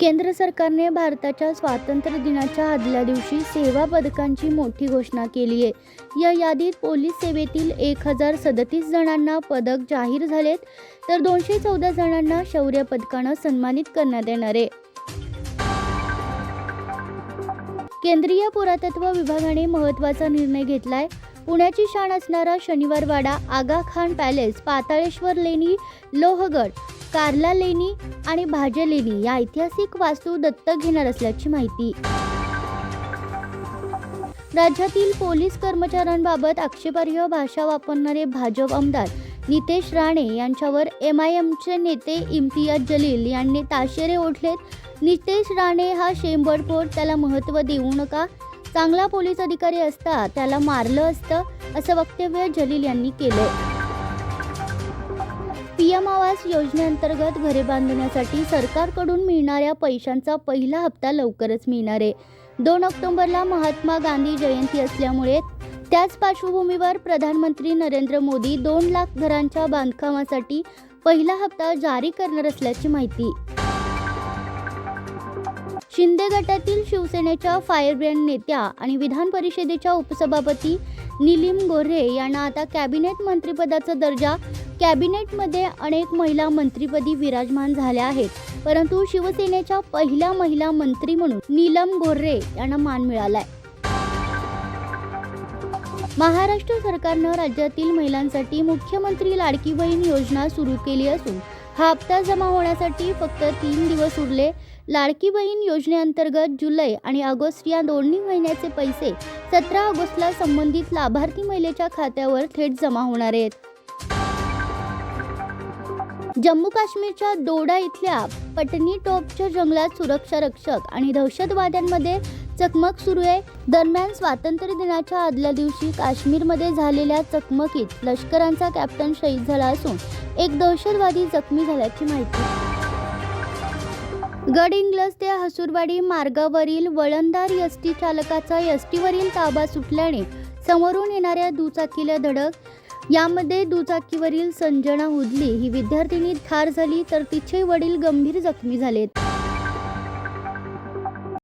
केंद्र सरकारने भारताच्या स्वातंत्र्य दिनाच्या आदल्या दिवशी सेवा पदकांची मोठी घोषणा केली आहे. या यादीत पोलीस सेवेतील एक हजार सदतीस जणांना पदक जाहीर झालेत तर दोनशे चौदा जणांना शौर्य पदकानं सन्मानित करण्यात येणार आहे. केंद्रीय पुरातत्व विभागाने महत्त्वाचा निर्णय घेतलाय. पुण्याची शाण असणारा शनिवारवाडा आगा खान पॅलेस पाताळेश्वर लेणी लोहगड कार्ला लेणी आणि भाजे लेणी या ऐतिहासिक वास्तू दत्तक घेणार असल्याची माहिती. राज्यातील पोलीस कर्मचाऱ्यांबाबत आक्षेपार्ह भाषा वापरणारे भाजप आमदार नितेश राणे यांच्यावर एम आय एमचे नेते इम्तियाज जलील यांनी ताशेरे ओढलेत. नितेश राणे हा शेंबडफोड त्याला महत्त्व देऊ नका चांगला पोलीस अधिकारी असता त्याला मारलं असतं असं वक्तव्य जलील यांनी केलं पीएम आवास योजनेअंतर्गत घरे बांधण्यासाठी सरकारकडून मिळणाऱ्या पैशांचा पहिला हप्ता लवकरच मिळणार. आहे दोन ऑक्टोबरला महात्मा गांधी जयंती असल्यामुळे त्याच पार्श्वभूमीवर प्रधानमंत्री नरेंद्र मोदी दोन लाख घरांच्या बांधकामासाठी पहिला हप्ता जारी करणार असल्याची माहिती. शिंदे गटातील शिवसेनेच्या फायरब्रँड नेत्या आणि विधान परिषदेच्या उपसभापती निलीम गोऱ्हे यांना आता कॅबिनेट मंत्रिपदाचा दर्जा. कॅबिनेटमध्ये अनेक महिला मंत्रीपदी विराजमान झाल्या आहेत परंतु शिवसेनेच्या पहिल्या महिला मंत्री म्हणून नीलम गोऱ्हे यांना मान मिळालाय. महाराष्ट्र सरकारनं राज्यातील महिलांसाठी मुख्यमंत्री लाडकी बहीण योजना सुरू केली असून हा हप्ता जमा होण्यासाठी फक्त तीन दिवस उरले. लाडकी बहीण योजनेअंतर्गत जुलै आणि ऑगस्ट या दोन्ही महिन्याचे पैसे सतरा ऑगस्टला संबंधित लाभार्थी महिलेच्या खात्यावर थेट जमा होणार आहेत. जम्मू काश्मीरच्या डोडा इथल्या पटनी टॉपच्या जंगलात सुरक्षा रक्षक आणि दहशतवाद्यांमध्ये चकमक सुरू आहे. दरम्यान स्वातंत्र्य दिनाच्या आदल्या दिवशी काश्मीरमध्ये झालेल्या चकमकीत लष्करांचा कॅप्टन शहीद झाला असून एक दहशतवादी जखमी झाल्याची माहिती. गड इंग्लज ते हसूरवाडी मार्गावरील वळणदार एस टी चालकाचा एस टीवरील ताबा सुटल्याने समोरून येणाऱ्या दुचाकीला धडक. यामध्ये दुचाकीवरील संजना हुदली ही विद्यार्थिनी ठार झाली तर तिचे वडील गंभीर जखमी झालेत.